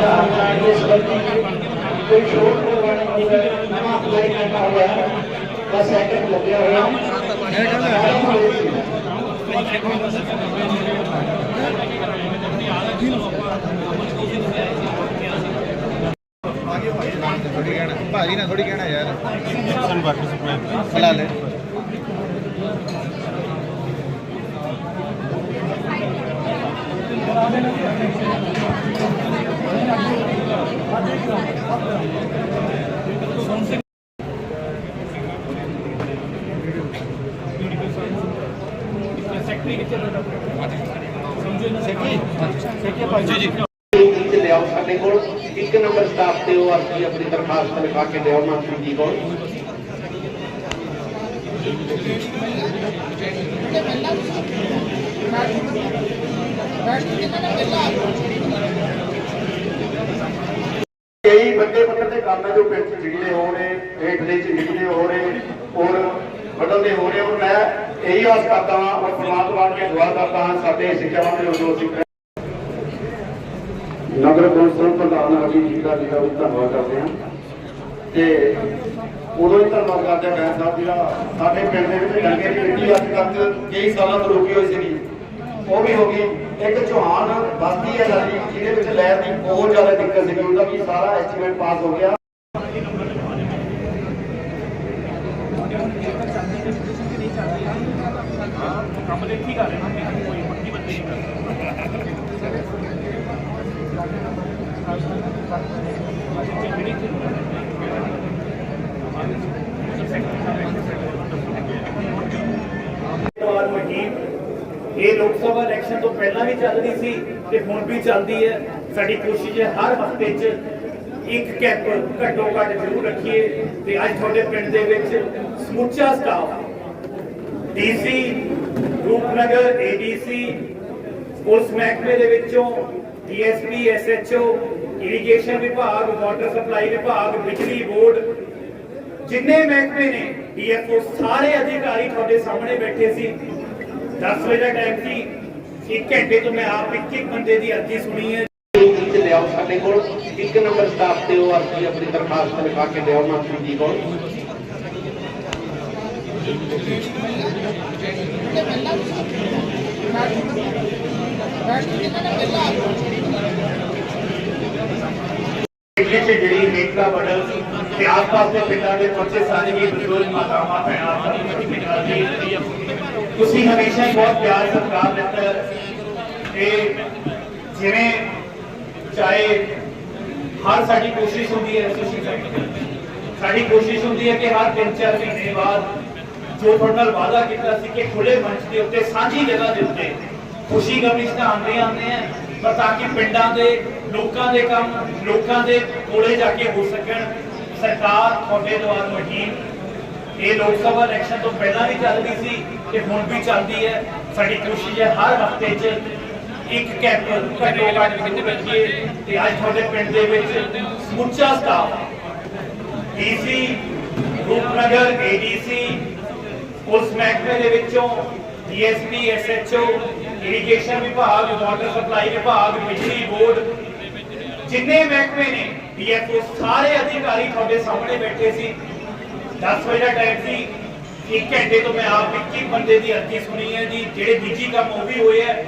ਇਹਦੇ ਵਿੱਚ ਫੋਨ ਆਇਆ ਤਾਂ ਮੈਂ ਦੱਬ ਰਿਹਾ ਬਾਹਰ ਆ ਸਾਇਆ ਕਿਤੇ ਉੱਤੇ ਮੈਂ ਆਪਣੇ ਮੇਰਾ ਆਫਿਸ ਤੋਂ ਸਕੂਲ ਕਰਕੇ ਡਿਟੇਲ ਕੰਮ ਕੇ ਆਪਣੇ ਕਰਾ ਕੇ ਠੀਕ ਹੈ ਠੀਕ ਹੈ ਹਾਂ ਇੱਕ ਦੋ ਦਿਨ ਨਹੀਂ ਹੈ ਫਿਰ ਤਾਂ ਹਾਂ 100% ਬੰਦਾ ਆਪਣਾ ਪੰਜ ਲੱਖ ਤੇ 5.5 ਲੱਖ ਤੇ ਲਵਾ ਸਕਦੇ ਆਪਾਂ ਇੱਥੇ ਹੋ ਜਾਊਗਾ ਦੀਪਕ ਭਾਜੀ ਨਾ ਥੋੜੀ ਕਹਿਣਾ ਯਾਰ ਸਨ ਵਾਟਰ ਸਪਲਾਈ ਬੁਲਾ ਲੈ ਸੈਕਟਰੀ ਕਿੱਥੇ ਸਮਝੋ ਨਾ ਸੈਕੀ ਸੈਕੀ ਭਾਈ ਜੀ ਜੀ ਵਿੱਚ ਲਿਆਓ ਕੋਲ ਇੱਕ ਨੰਬਰ ਸਟਾਫ ਤੇ ਉਹ ਅਸੀਂ ਆਪਣੀ ਦਰਖਾਸਤ ਲਿਖਾ ਕੇ ਲਿਆਓ ਮੰਤਰੀ ਜੀ ਕੋਲ। ਕਈ ਵੱਡੇ ਪੱਧਰ ਤੇ ਕੰਮ ਹੈ ਜੋ ਪਿੰਡ 'ਚ ਵਿਗੜੇ ਹੋ ਰਹੇ, ਹੇਠਲੇ 'ਚ ਵਿਗੜੇ ਹੋ ਰਹੇ ਔਰ ਬਦਲਦੇ ਹੋ ਰਹੇ। ਔਰ ਮੈਂ ਇਹੀ ਆਸ ਕਰਦਾ ਹਾਂ ਔਰ ਪ੍ਰਮਾਤਮਾ ਅੱਗੇ ਦੁਆ ਕਰਦਾ ਹਾਂ, ਸਾਡੇ ਸਿੱਖਿਆ ਮੰਤਰੀ ਉਦੋਂ ਅਸੀਂ ਨਗਰ ਕੌਂਸਲ ਪ੍ਰਧਾਨ ਅਜੀ ਜੀ ਦਾ ਜਿਹੜਾ ਵੀ ਧੰਨਵਾਦ ਕਰਦੇ ਹਾਂ। ਤੇ ਉਦੋਂ ਹੀ ਧੰਨਵਾਦ ਕਰਦੇ ਹਾਂ ਮੈਂ ਸਾਹਿਬ ਜੀ ਦਾ। ਸਾਡੇ ਪਿੰਡ ਦੇ ਵਿੱਚ ਡੰਗੇ ਦੀ ਮਿੱਟੀ ਅੱਜ ਤੱਕ ਕਈ ਸਾਲਾਂ ਤੋਂ ਰੁਕੀ ਹੋਈ ਸੀਗੀ। ਉਹ ਵੀ ਹੋ ਗਈ। ਇੱਕ ਚੌਹਾਨ ਬਸਤੀ ਹੈ ਸਾਡੀ, ਜਿਹਦੇ ਵਿੱਚ ਲੈਰ ਦੀ ਬਹੁਤ ਜ਼ਿਆਦਾ ਦਿੱਕਤ ਸੀਗੀ। ਉਹਦਾ ਵੀ ਸਾਰਾ ਐਸਟੀਮੇਟ ਪਾਸ ਹੋ ਗਿਆ। ਕੰਮ ਦੇ ਠੀਕ ਆ ਰਹੇ ਨਾ ਕੋਈ ਪੱਕੀ ਬੰਦੇ ਨਹੀਂ ਕਰਦਾ ਵਾਰ ਮੁਹਿੰਮ ਇਹ ਲੋਕ ਸਭਾ ਇਲੈਕਸ਼ਨ ਤੋਂ ਪਹਿਲਾਂ ਵੀ ਚੱਲਦੀ ਸੀ ਤੇ ਹੁਣ ਵੀ ਚੱਲਦੀ ਹੈ। ਸਾਡੀ ਕੋਸ਼ਿਸ਼ ਹੈ ਹਰ ਹਫ਼ਤੇ 'ਚ ਇੱਕ ਕੈਂਪ ਘੱਟੋ ਘੱਟ ਜ਼ਰੂਰ ਰੱਖੀਏ ਤੇ ਅੱਜ ਤੁਹਾਡੇ ਪਿੰਡ ਦੇ ਵਿੱਚ ਸਮੁੱਚਾ staff DC Rupnagar ADC police ਮਹਿਕਮੇ ਦੇ ਵਿੱਚੋਂ ਡੀਐਸਪੀ ਐਸਐਚਓ ਇਰੀਗੇਸ਼ਨ ਵਿਭਾਗ ਵਾਟਰ ਸਪਲਾਈ ਵਿਭਾਗ, ਬਿਜਲੀ ਬੋਰਡ, ਜਿੰਨੇ ਮਹਿਕਮੇ ਨੇ ਡੀਐਫਓ ਸਾਰੇ ਅਧਿਕਾਰੀ ਤੁਹਾਡੇ ਸਾਹਮਣੇ ਬੈਠੇ ਸੀ। 10 ਵਜੇ ਦਾ ਟਾਈਮ ਸੀ। ਇੱਕ ਘੰਟੇ ਤੋਂ ਮੈਂ ਆਪ ਇੱਕ ਇੱਕ ਬੰਦੇ ਦੀ ਅਰਜ਼ੀ ਸੁਣੀ ਹੈ। ਵਿੱਚ ਲਿਆਓ ਸਾਡੇ ਕੋਲ। ਇੱਕ ਨੰਬਰ ਸਟਾਫ ਤੇ ਉਹ ਅਸੀਂ ਆਪਣੀ ਦਰਖਾਸਤ ਲਿਖਾ ਕੇ ਲਿਆਓ ਮੰਤਰੀ ਜੀ ਕੋਲ। 'ਚ ਜਿਹੜੀ ਮੇਕਾ ਬਦਲ ਤੇ ਆਸ-ਪਾਸ ਦੇ ਪਿੰਡਾਂ ਦੇ ਬੱਚੇ ਸਾਰੇ ਹੀ ਬਜ਼ੁਰਗ ਮਾਤਾਵਾਂ ਭੈਣਾਂ ਜੀ ਤੁਸੀਂ ਹਮੇਸ਼ਾ ਹੀ ਬਹੁਤ ਪਿਆਰ ਸਤਿਕਾਰ ਦਿੱਤਾ ਤੇ ਜਿਵੇਂ ਚਾਹੇ ਹਰ ਸਾਡੀ ਕੋਸ਼ਿਸ਼ ਹੁੰਦੀ ਹੈ ਤੁਸੀਂ ਸਾਡੀ ਕੋਸ਼ਿਸ਼ ਹੁੰਦੀ ਹੈ ਕਿ ਹਰ ਤਿੰਨ ਚਾਰ ਮਹੀਨੇ ਬਾਅਦ ਜੋ ਤੁਹਾਡੇ ਨਾਲ ਵਾਅਦਾ ਕੀਤਾ ਸੀ ਕਿ ਖੁੱਲੇ ਮੰਚ ਦੇ ਉੱਤੇ, ਸਾਂਝੀ ਜਗ੍ਹਾ ਦੇ ਉੱਤੇ ਖੁਸ਼ੀ ਗਮੀ ਆਉਂਦੇ ਆਉਂਦੇ ਆ ਪਰ ਤਾਂ ਕਿ ਪਿੰਡਾਂ ਦੇ, ਲੋਕਾਂ ਦੇ ਕੰਮ, ਲੋਕਾਂ ਦੇ ਕੋਲੇ ਜਾ ਕੇ ਹੋ ਸਕਣ। ਸਰਕਾਰ ਤੁਹਾਡੇ ਦੁਆਰ ਮੁਹਿੰਮ, ਇਹ ਲੋਕ ਸਭਾ ਇਲੈਕਸ਼ਨ ਤੋਂ ਪਹਿਲਾਂ ਵੀ ਚੱਲਦੀ ਸੀ। ਤੇ ਹੁਣ ਵੀ ਚੱਲਦੀ ਹੈ, ਸਾਡੀ ਕੋਸ਼ਿਸ਼ ਹੈ ਹਰ ਹਫ਼ਤੇ 'ਚ ਇੱਕ ਕੈਂਪ ਘੱਟੋ ਘੱਟ ਕਿਤੇ ਰੱਖੀਏ ਤੇ ਅੱਜ ਤੁਹਾਡੇ ਪਿੰਡ ਦੇ ਵਿੱਚ ਸਮੁੱਚਾ staff DC Rupnagar ADC, police ਮਹਿਕਮੇ ਦੇ ਵਿੱਚੋਂ, ਡੀਐਸਪੀ, ਐਸਐਚਓ, ਇਰੀਗੇਸ਼ਨ ਵਿਭਾਗ ਵਾਟਰ ਸਪਲਾਈ ਵਿਭਾਗ, ਬਿਜਲੀ ਬੋਰਡ, ਜਿੰਨੇ ਮਹਿਕਮੇ ਨੇ ਡੀਐਫਓ ਸਾਰੇ ਅਧਿਕਾਰੀ ਤੁਹਾਡੇ ਸਾਹਮਣੇ ਬੈਠੇ ਸੀ। 10 ਵਜੇ ਦਾ ਟਾਈਮ ਸੀ। ਇੱਕ ਘੰਟੇ ਤੋਂ ਮੈਂ ਆਪ ਇੱਕ ਇੱਕ ਬੰਦੇ ਦੀ ਅਰਜ਼ੀ ਸੁਣੀ ਹੈ ਜੀ, ਜਿਹੜੇ ਨਿੱਜੀ ਕੰਮ ਉਹ ਵੀ ਹੋਏ ਹੈ।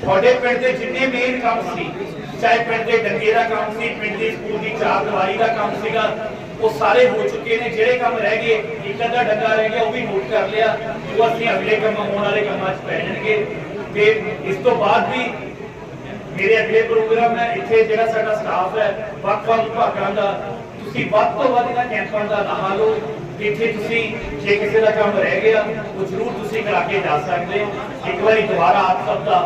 ਤੁਹਾਡੇ ਪਿੰਡ ਦੇ ਜਿੰਨੇ ਮੇਨ ਕੰਮ ਸੀ, ਚਾਹੇ ਪਿੰਡ ਦੇ ਡੰਗੇ ਦਾ ਕੰਮ ਸੀ, ਪਿੰਡ ਦੀ ਸਕੂਲ ਦੀ ਚਾਰ ਦੀਵਾਰੀ ਦਾ ਕੰਮ ਸੀਗਾ, ਉਹ ਸਾਰੇ ਹੋ ਚੁੱਕੇ ਨੇ। ਜਿਹੜੇ ਕੰਮ ਰਹਿ ਗਏ, ਇੱਕ ਅੱਧਾ ਡੰਗਾ ਰਹਿ ਗਿਆ, ਉਹ ਵੀ ਨੋਟ ਕਰ ਲਿਆ। ਉਹ ਅਸੀਂ ਅਗਲੇ ਕੰਮ, ਆਉਣ ਵਾਲੇ ਕੰਮਾਂ 'ਚ ਪੈ ਜਾਣਗੇ। ਤੇ ਇਸ ਤੋਂ ਬਾਅਦ ਵੀ ਮੇਰੇ ਅਗਲੇ ਪ੍ਰੋਗਰਾਮ ਹੈ, ਇੱਥੇ ਜਿਹੜਾ ਸਾਡਾ ਸਟਾਫ ਹੈ, ਵੱਖ-ਵੱਖ ਵਿਭਾਗਾਂ ਦਾ, ਤੁਸੀਂ ਵੱਧ ਤੋਂ ਵੱਧ ਇਹਨਾਂ ਕੈਂਪਾਂ ਦਾ ਲਾਹਾ ਲਓ। ਇੱਥੇ ਤੁਸੀਂ ਜੇ ਕਿਸੇ ਦਾ ਕੰਮ ਰਹਿ ਗਿਆ, ਉਹ ਜ਼ਰੂਰ ਤੁਸੀਂ ਕਰਾ ਕੇ ਜਾ ਸਕਦੇ ਹੋ। ਇੱਕ ਵਾਰੀ ਦੁਬਾਰਾ ਆਪ ਸਭ ਦਾ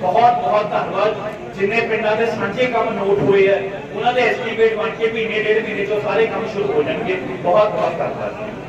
ਬਹੁਤ ਬਹੁਤ ਧੰਨਵਾਦ। ਜਿੰਨੇ ਪਿੰਡਾਂ ਦੇ ਸਾਂਝੇ ਕੰਮ ਨੋਟ ਹੋਏ ਆ, ਉਹਨਾਂ ਦੇ ਐਸਟੀਮੇਟ ਬਣ ਕੇ ਮਹੀਨੇ, ਡੇਢ ਮਹੀਨੇ ਤੋਂ ਸਾਰੇ ਕੰਮ ਸ਼ੁਰੂ ਹੋ ਜਾਣਗੇ। ਬਹੁਤ ਬਹੁਤ ਧੰਨਵਾਦ।